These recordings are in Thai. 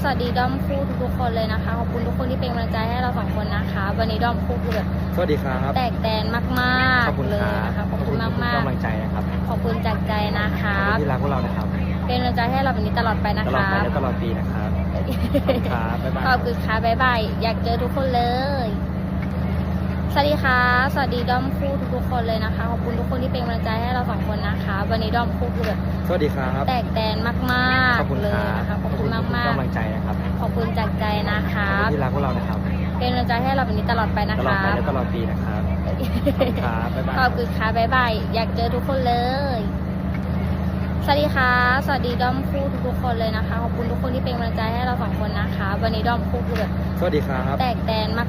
สวัสดีด้อมคู่ทุกๆคนเลยนะคะ ขอบคุณทุกคนที่เป็นกำลังใจให้เราสองคนนะคะ วันนี้ด้อมคู่คือแบบสวัสดีครับแตกแตนมากขอบคุณๆเลคยรับนะคะขอบคุณมากทุกมากกำลังใจนะครับๆขอบคุณจากใจนะคะขอบคุณที่รักพวกเรานะครับเป็นกำลังใจให้เราแบบนี้ตลอดไปนะตลอดคะ ไปและตลอดปีนะครับขอบคุณครับบ๊ายบาย ขอบคุณค่ะบ๊ายบาย อยากเจอทุกคนเลย สวัสดีค่ะ สวัสดีด้อมคู่ทุกๆคนเลยนะคะ ขอบคุณทุกคนที่เป็นกำลังใจให้เราสองคนนะคะ วันนี้ด้อมคู่คือแบบสวัสดีครับ แตกแตนมากขอบคุณๆเลคยรับนะคะขอบคุณมากทุกมากกำลังใจนะครับๆขอบคุณจากใจนะคะขอบคุณที่รักพวกเรานะครับ เป็นกำลังใจให้เราแบบนี้ตลอดไปนะตลอดคะ ไปและตลอดปีนะครับขอบคุณครับบ๊ายบายขอบคุณค่ะบ๊ายบาย อยากเจอทุกคนเลย สวัสดีค่ะ สวัสดีด้อมคู่ทุกๆคนเลยนะคะ ขอบคุณทุกคนที่เป็นกำลังใจให้เราสองคนนะคะ วันนี้ด้อมคู่คือแบบสวัสดีครับ แตกแตนมา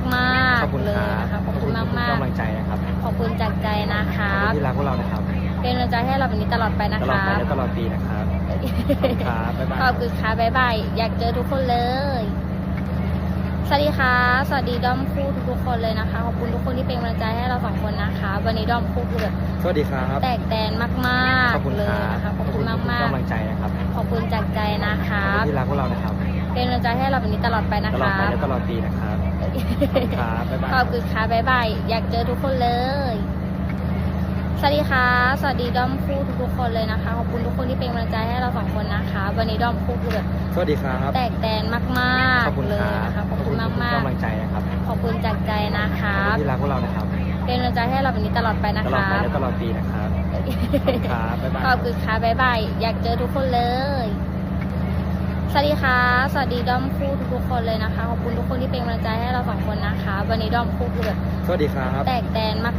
กขอบคุณๆเลคยรับนะคะขอบคุณมากทุกมากกำลังใจนะครับๆขอบคุณจากใจนะคะขอบคุณที่รักพวกเรานะครับ เป็นกำลังใจให้เราแบบนี้ตลอดไปนะตลอดคะไปและตลอดปีนะครับขอบคุณครับบ๊ายบาย ขอบคุณค่ะบ๊ายบาย อยากเจอทุกคนเลย สวัสดีค่ะ สวัสดีด้อมคู่ทุกๆคนเลยนะคะ ขอบคุณทุกคนที่เป็นกำลังใจให้เราสองคนนะคะ วันนี้ด้อมคู่คือแบบสวัสดีครับ แตกแตนมากขอบคุณๆเลคยรับนะคะ ขอบคุณทุมากกมากกำลังใจนะครับๆขอบคุณจากใจนะคะ ขอบคุณที่รักพวกเรานะครับ เป็นกำลังใจให้เราแบบนี้ตลอดไปนะตลอดคะ ไปและตลอดปีนะครับขอบคุณครับบ๊ายบาย ขอบคุณค่ะบ๊ายบาย อยากเจอทุกคนเลย สวัสดีค่ะ สวัสดีด้อมคู่ทุกๆคนเลยนะคะ ขอบคุณทุกคนที่เป็นกำลังใจให้เราสองคนนะคะ วันนี้ด้อมคู่คือแบบสวัสดีครับ แตกแตนมากขอบคุณๆเลคยรับนะคะ ขอบคุณมากทุกมากกำลังใจนะครับๆขอบคุณจากใจนะคะขอบคุณที่รักพวกเรานะครับ เป็นกำลังใจให้เราแบบนี้ตลอดไปนะตลอดคะ ไปและตลอดปีนะครับ ขอบคุณครับ บ๊ายบาย ขอบคุณค่ะบ๊ายบาย อยากเจอทุกคนเลย สวัสดีค่ะ สวัสดีด้อมคู่ทุกๆคนเลยนะคะ ขอบคุณทุกคนที่เป็นกำลังใจให้เราสองคนนะคะ วันนี้ด้อมคู่คือแบบสวัสดีครับแตกแตนมาก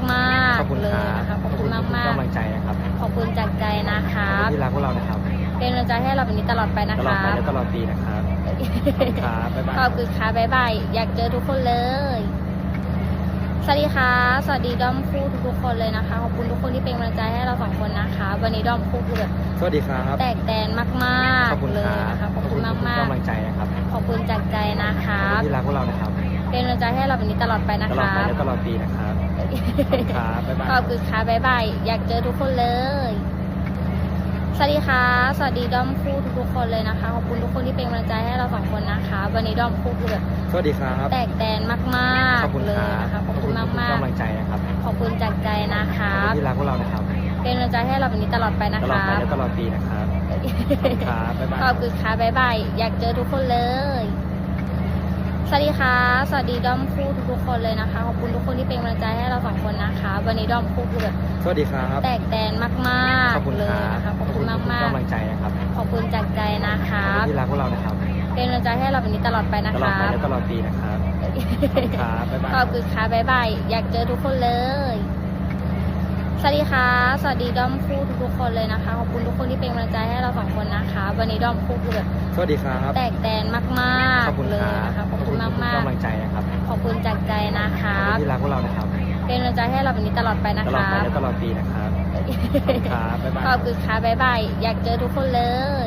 ขอบคุณๆเลคยรับนะคะขอบคุณมากทุกมากกำลังใจนะครับๆขอบคุณจากใจนะคะขอบคุณที่รักพวกเรานะครับเป็นกำลังใจให้เราแบบนี้ตลอดไปนะตลอดคะ ไปและตลอดปีนะครับขอบคุณครับบ๊ายบาย ขอบคุณค่ะบ๊ายบาย อยากเจอทุกคนเลย สวัสดีค่ะ สวัสดีด้อมคู่ทุกๆคนเลยนะคะ ขอบคุณทุกคนที่เป็นกำลังใจให้เราสองคนนะคะ วันนี้ด้อมคู่คือแบบสวัสดีครับแตกแตนมากขอบคุณๆเลคยรับนะคะ ขอบคุณมากทุกมากกำลังใจนะครับๆขอบคุณจากใจนะคะขอบคุณที่รักพวกเรานะครับเป็นกำลังใจให้เราแบบนี้ตลอดไปนะตลอดคะ ไปและตลอดปีนะครับขอบคุณครับบ๊ายบาย ขอบคุณค่ะบ๊ายบาย อยากเจอทุกคนเลย สวัสดีค่ะ สวัสดีด้อมคู่ทุกๆคนเลยนะคะ ขอบคุณทุกคนที่เป็นกำลังใจให้เราสองคนนะคะ วันนี้ด้อมคู่คือแบบสวัสดีครับ แตกแตนมากขอบคุณๆเลคยรับนะคะ ขอบคุณมากทุกมากกำลังใจนะครับๆขอบคุณจากใจนะคะ ขอบคุณที่รักพวกเรานะครับเป็นกำลังใจให้เราแบบนี้ตลอดไปนะตลอดคะ ไปและตลอดปีนะครับ ขอบคุณครับบ๊ายบาย ขอบคุณค่ะบ๊ายบาย อยากเจอทุกคนเลย สวัสดีค่ะ สวัสดีด้อมคู่ทุกๆคนเลยนะคะ ขอบคุณทุกคนที่เป็นกำลังใจให้เราสองคนนะคะ วันนี้ด้อมคู่คือแบบสวัสดีครับ แตกแตนมากขอบคุณๆเลคยรับนะคะ ขอบคุณมากทุกมากกำลังใจนะครับๆขอบคุณจากใจนะคะขอบคุณที่รักพวกเรานะครับ เป็นกำลังใจให้เราแบบนี้ตลอดไปนะตลอดคะไปและตลอดปีนะครับขอบคุณครับบ๊ายบาย ขอบคุณค่ะบ๊ายบาย อยากเจอทุกคนเลย สวัสดีค่ะ สวัสดีด้อมคู่ทุกๆคนเลยนะคะ ขอบคุณทุกคนที่เป็นกำลังใจให้เราสองคนนะคะ วันนี้ด้อมคู่คือแบบสวัสดีครับ แตกแตนมาก เป็นกำลังใจให้เราแบบนี้ตลอดไปนะตลอดคะไปและตลอดปีนะครับ ขอบคุณครับบ๊ายบาย ขอบคุณค่ะบ๊ายบาย อยากเจอทุกคนเลย